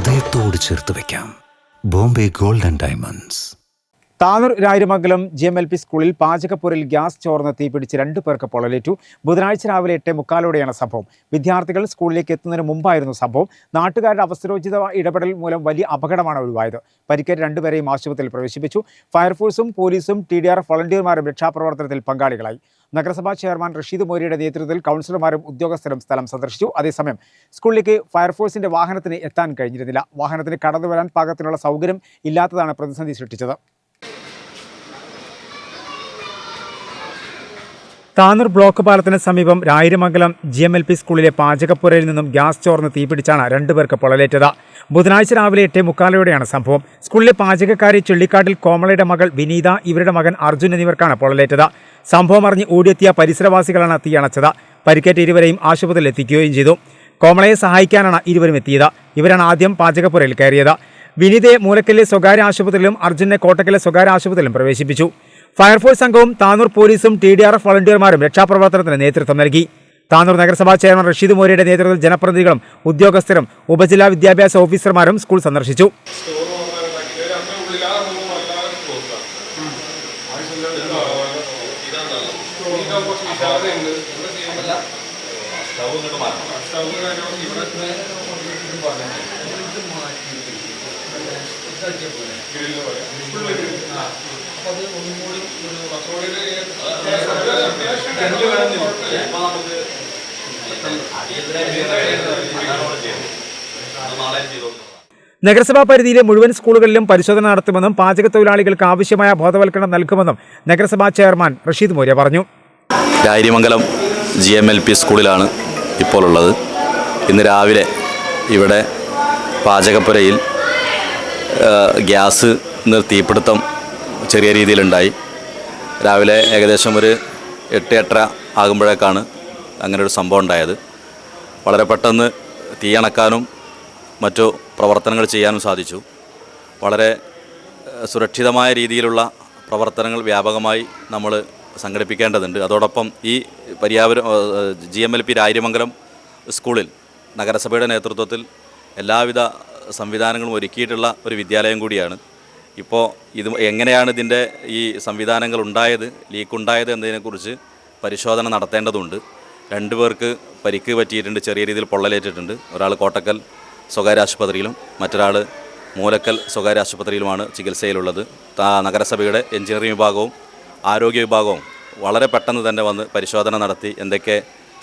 ഹൃദയത്തോട് ചേർത്ത് വെക്കാം. Bombay golden diamonds. Tanur Rayiramangalam G M L P സ്കൂളിൽ പാചകപ്പുരയിൽ ഗ്യാസ് ചോർന്ന് തീപിടിച്ച് രണ്ടു പേർക്ക് പൊള്ളലേറ്റു. ബുധനാഴ്ച രാവിലെ എട്ടേ മുക്കാലോടെയാണ് സംഭവം. വിദ്യാർത്ഥികൾ സ്കൂളിലേക്ക് എത്തുന്നതിന് മുമ്പായിരുന്നു സംഭവം. നാട്ടുകാരുടെ അവസരോചിത ഇടപെടൽ മൂലം വലിയ അപകടമാണ് ഒഴിവായത്. പരിക്കേറ്റ് രണ്ടുപേരെയും ആശുപത്രിയിൽ പ്രവേശിപ്പിച്ചു. ഫയർഫോഴ്സും പോലീസും ടി ഡി ആർ വളണ്ടിയർമാരും രക്ഷാപ്രവർത്തനത്തിൽ പങ്കാളികളായി. നഗരസഭാ ചെയർമാൻ റഷീദ് മോരിയുടെ നേതൃത്വത്തിൽ കൗൺസിലർമാരും ഉദ്യോഗസ്ഥരും സ്ഥലം സന്ദർശിച്ചു. അതേസമയം സ്കൂളിലേക്ക് ഫയർഫോഴ്സിന്റെ വാഹനത്തിന് എത്താൻ കഴിഞ്ഞിരുന്നില്ല. വാഹനത്തിന് കടന്നുവരാൻ പാകത്തിനുള്ള സൗകര്യം ഇല്ലാത്തതാണ് പ്രതിസന്ധി സൃഷ്ടിച്ചത്. താനൂർ ബ്ലോക്ക് പാലത്തിന് സമീപം Rayiramangalam G M L P സ്കൂളിലെ പാചകപ്പുരയിൽ നിന്നും ഗ്യാസ് ചോർന്ന് തീപിടിച്ചാണ് രണ്ടുപേർക്ക് പൊള്ളലേറ്റത്. ബുധനാഴ്ച രാവിലെ എട്ടേ മുക്കാലോടെയാണ് സംഭവം. സ്കൂളിലെ പാചകക്കാരി ചുള്ളിക്കാട്ടിൽ കോമളയുടെ മകൾ വിനീത ഇവരുടെ മകൻ അർജുൻ എന്നിവർക്കാണ് പൊള്ളലേറ്റത്. സംഭവം അറിഞ്ഞ് ഓടിയെത്തിയ പരിസരവാസികളാണ് തീയണച്ചത് പരിക്കേറ്റ ഇരുവരെയും ആശുപത്രിയിൽ എത്തിക്കുകയും ചെയ്തു. കോമളയെ സഹായിക്കാനാണ് ഇരുവരും എത്തിയത്. ഇവരാണ് ആദ്യം പാചകപ്പുരയിൽ കയറിയത്. വിനീതയെ മൂലക്കല്ലെ സ്വകാര്യ ആശുപത്രിയിലും അർജുനെ കോട്ടക്കലിലെ സ്വകാര്യ ആശുപത്രിയിലും പ്രവേശിപ്പിച്ചു. ഫയർഫോഴ്സ് സംഘവും താനൂർ പോലീസും ടി ഡി ആർ എഫ് വളണ്ടിയർമാരും രക്ഷാപ്രവർത്തനത്തിന് നേതൃത്വം നൽകി. താനൂർ നഗരസഭാ ചെയർമാൻ റഷീദ് മോരിയുടെ നേതൃത്വത്തിൽ ജനപ്രതിനിധികളും ഉദ്യോഗസ്ഥരും ഉപജില്ലാ വിദ്യാഭ്യാസ ഓഫീസർമാരും സ്കൂൾ സന്ദർശിച്ചു. നഗരസഭാ പരിധിയിലെ മുഴുവൻ സ്കൂളുകളിലും പരിശോധന നടത്തുമെന്നും പാചക തൊഴിലാളികൾക്ക് ആവശ്യമായ ബോധവൽക്കരണം നൽകുമെന്നും നഗരസഭാ ചെയർമാൻ റഷീദ് മോര്യ പറഞ്ഞു. Rayirimangalam G M L P സ്കൂളിലാണ് ഇപ്പോൾ ഉള്ളത് ഇന്ന് രാവിലെ ഇവിടെ പാചകപ്പുരയിൽ ഗ്യാസ് തീപിടുത്തം ചെറിയ രീതിയിലുണ്ടായി. രാവിലെ ഏകദേശം ഒരു എട്ട് എട്ടര ആകുമ്പോഴേക്കാണ് അങ്ങനെ ഒരു സംഭവം ഉണ്ടായത്. വളരെ പെട്ടെന്ന് തീയണക്കാനും മറ്റു പ്രവർത്തനങ്ങൾ ചെയ്യാനും സാധിച്ചു. വളരെ സുരക്ഷിതമായ രീതിയിലുള്ള പ്രവർത്തനങ്ങൾ വ്യാപകമായി നമ്മൾ സംഘടിപ്പിക്കേണ്ടതുണ്ട്. അതോടൊപ്പം ഈ പര്യാവരം G M L P Rayiramangalam സ്കൂളിൽ നഗരസഭയുടെ നേതൃത്വത്തിൽ എല്ലാവിധ സംവിധാനങ്ങളും ഒരുക്കിയിട്ടുള്ള ഒരു വിദ്യാലയം കൂടിയാണ്. ഇപ്പോൾ ഇത് എങ്ങനെയാണ് ഇതിന്റെ ഈ സംവിധാനങ്ങൾ ഉണ്ടായത് ലീക്ക് ഉണ്ടായത് എന്നതിനെക്കുറിച്ച് പരിശോധന നടത്തേണ്ടതുണ്ട്. രണ്ടു പേർക്ക് പരിക്ക് പറ്റിയിട്ടുണ്ട് ചെറിയ രീതിയിൽ പൊള്ളലേറ്റിട്ടുണ്ട്. ഒരാൾ കോട്ടക്കൽ സ്വകാര്യ ആശുപത്രിയിലും മറ്റൊരാൾ മൂലക്കൽ സ്വകാര്യ ആശുപത്രിയിലുമാണ് ചികിത്സയിലുള്ളത്. നഗരസഭയുടെ എഞ്ചിനീയറിംഗ് വിഭാഗവും ആരോഗ്യ വിഭാഗവും വളരെ പെട്ടെന്ന് തന്നെ വന്ന് പരിശോധന നടത്തി എന്തൊക്കെ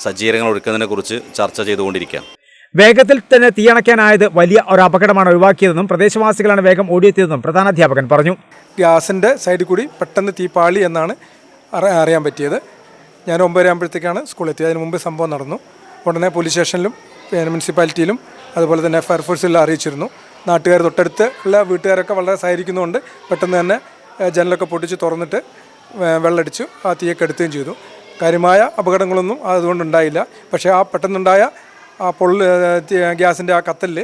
സജ്ജീകരണങ്ങൾ ഒരുക്കുന്നതിനെക്കുറിച്ച് ചർച്ച ചെയ്തുകൊണ്ടിരിക്കുകയാണ്. വേഗത്തിൽ തന്നെ തീയണയ്ക്കാനായത് വലിയ ഒരു അപകടമാണ് ഒഴിവാക്കിയതെന്നും പ്രദേശവാസികളാണ് വേഗം ഓടിയെത്തിയതെന്നും പ്രധാനാധ്യാപകൻ പറഞ്ഞു. ഗ്യാസിന്റെ സൈഡിൽ കൂടി പെട്ടെന്ന് തീപ്പാളി എന്നാണ് അറിയാൻ പറ്റിയത്. ഞാൻ ഒമ്പതര ആകുമ്പോഴത്തേക്കാണ് സ്കൂളിൽ എത്തിയത്. അതിന് മുമ്പ് സംഭവം നടന്നു. ഉടനെ പോലീസ് സ്റ്റേഷനിലും മുനിസിപ്പാലിറ്റിയിലും അതുപോലെ തന്നെ ഫയർഫോഴ്സിലും അറിയിച്ചിരുന്നു. നാട്ടുകാർ തൊട്ടടുത്ത് ഉള്ള വീട്ടുകാരൊക്കെ വളരെ സഹകരിക്കുന്നതുകൊണ്ട് പെട്ടെന്ന് തന്നെ ജനലൊക്കെ പൊട്ടിച്ച് തുറന്നിട്ട് വെള്ളമടിച്ചു ആ തീയൊക്കെ എടുക്കുകയും ചെയ്തു. കാര്യമായ അപകടങ്ങളൊന്നും അതുകൊണ്ടുണ്ടായില്ല പക്ഷേ ആ പെട്ടെന്നുണ്ടായ ആ പൊള്ളി ഗ്യാസിന്റെ ആ കത്തലിൽ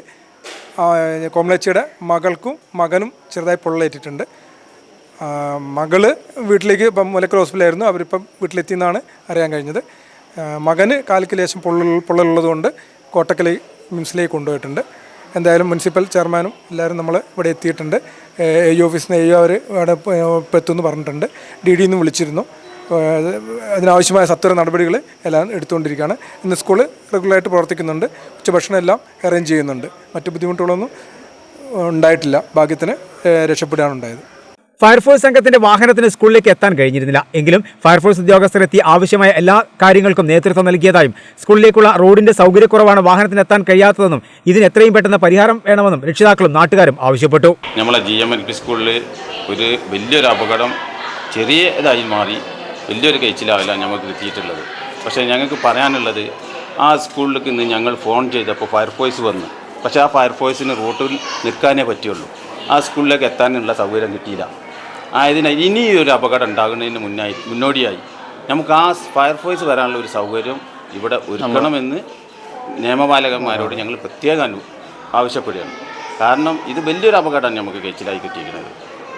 കോമളേച്ചിയുടെ മകൾക്കും മകനും ചെറുതായി പൊള്ളലേറ്റിട്ടുണ്ട്. മകൾ വീട്ടിലേക്ക് ഇപ്പം മുലക്കൽ ഹോസ്പിറ്റലായിരുന്നു അവരിപ്പം വീട്ടിലെത്തിയെന്നാണ് അറിയാൻ കഴിഞ്ഞത്. മകന് കാലിക്ക് ലേശം പൊള്ളൽ പൊള്ളലുള്ളതുകൊണ്ട് കോട്ടക്കലി മിംസിലേക്ക് കൊണ്ടുപോയിട്ടുണ്ട്. എന്തായാലും മുനിസിപ്പൽ ചെയർമാനും എല്ലാവരും നമ്മൾ ഇവിടെ എത്തിയിട്ടുണ്ട്. എ ഇ ഓഫീസിൽ നിന്ന് എ അവർ ഇവിടെ എത്തുമെന്ന് പറഞ്ഞിട്ടുണ്ട്. ഡി ഡി നിന്ന് വിളിച്ചിരുന്നു. അതിനാവശ്യമായ സത്വര നടപടികൾ എല്ലാം എടുത്തുകൊണ്ടിരിക്കുകയാണ്. ഇന്ന് സ്കൂൾ റെഗുലറായിട്ട് പ്രവർത്തിക്കുന്നുണ്ട്. ഉച്ചഭക്ഷണം എല്ലാം അറേഞ്ച് ചെയ്യുന്നുണ്ട്. മറ്റ് ബുദ്ധിമുട്ടുകളൊന്നും ഉണ്ടായിട്ടില്ല. ഭാഗ്യത്തിന് ഉണ്ടായത്. ഫയർഫോഴ്സ് സംഘത്തിന്റെ വാഹനത്തിന് സ്കൂളിലേക്ക് എത്താൻ കഴിഞ്ഞിരുന്നില്ല. എങ്കിലും ഫയർഫോഴ്സ് ഉദ്യോഗസ്ഥരെത്തി ആവശ്യമായ എല്ലാ കാര്യങ്ങൾക്കും നേതൃത്വം നൽകിയതായും സ്കൂളിലേക്കുള്ള റോഡിന്റെ സൗകര്യക്കുറവാണ് വാഹനത്തിന് എത്താൻ കഴിയാത്തതെന്നും ഇതിന് എത്രയും പെട്ടെന്ന് പരിഹാരം വേണമെന്നും രക്ഷിതാക്കളും നാട്ടുകാരും ആവശ്യപ്പെട്ടു. നമ്മളെ ജി എം എൽ പി സ്കൂളിൽ ഒരു വലിയൊരു അപകടം ചെറിയതായി മാറി. വലിയൊരു കഴിച്ചിലാവില്ല ഞങ്ങൾക്ക് കിട്ടിയിട്ടുള്ളത്. പക്ഷേ ഞങ്ങൾക്ക് പറയാനുള്ളത് ആ സ്കൂളിലേക്ക് ഇന്ന് ഞങ്ങൾ ഫോൺ ചെയ്തപ്പോൾ ഫയർഫോഴ്സ് വന്നു. പക്ഷേ ആ ഫയർഫോഴ്സിന് റൂട്ടിൽ നിൽക്കാനേ പറ്റുള്ളൂ. ആ സ്കൂളിലേക്ക് എത്താനുള്ള സൗകര്യം കിട്ടിയില്ല. ആയതിനാൽ ഇനി ഒരു അപകടം ഉണ്ടാകുന്നതിന് മുന്നായി മുന്നോടിയായി നമുക്ക് ആ ഫയർഫോഴ്സ് വരാനുള്ള ഒരു സൗകര്യം ഇവിടെ ഒരുക്കണമെന്ന് നിയമപാലകന്മാരോട് ഞങ്ങൾ പ്രത്യേകം ആവശ്യപ്പെടുകയാണ്. കാരണം ഇത് വലിയൊരു അപകടമാണ് നമുക്ക് കേച്ചിലായി കിട്ടിയിരിക്കുന്നത്.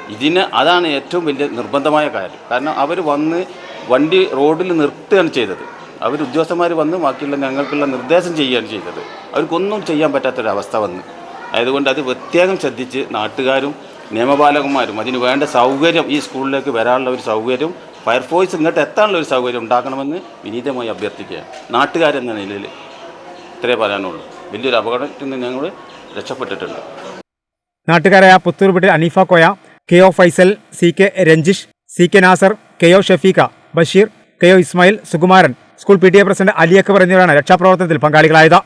ഇതിന് അതാണ് ഏറ്റവും വലിയ നിർബന്ധമായ കാര്യം. കാരണം അവർ വന്ന് വണ്ടി റോഡിൽ നിർത്തുകയാണ് ചെയ്തത്. അവർ ഉദ്യോഗസ്ഥന്മാർ വന്ന് ബാക്കിയുള്ള ഞങ്ങൾക്കുള്ള നിർദ്ദേശം ചെയ്യുകയാണ് ചെയ്തത്. അവർക്കൊന്നും ചെയ്യാൻ പറ്റാത്തൊരവസ്ഥ വന്ന്. ആയതുകൊണ്ട് അത് പ്രത്യേകം ശ്രദ്ധിച്ച് നാട്ടുകാരും നിയമപാലകന്മാരും അതിന് വേണ്ട സൗകര്യം ഈ സ്കൂളിലേക്ക് വരാനുള്ള ഒരു സൗകര്യം ഫയർഫോഴ്സ് ഇങ്ങോട്ട് എത്താനുള്ള ഒരു സൗകര്യം ഉണ്ടാക്കണമെന്ന് വിനീതമായി അഭ്യർത്ഥിക്കുക നാട്ടുകാരെന്ന നിലയിൽ ഇത്രേ പറയാനുള്ളൂ. വലിയൊരു അപകടത്തിൽ നിന്ന് ഞങ്ങൾ രക്ഷപ്പെട്ടിട്ടുണ്ട്. നാട്ടുകാരായ Puthurpetti Aneefa Koya K O Faisal C K Ranjish C K Nasar K O Shafeekha Basheer K O Ismail Sukumaran. School P T A president Ali Akbar എന്നിവരാണ് രക്ഷാപ്രവർത്തനത്തിൽ പങ്കാളികളായത്.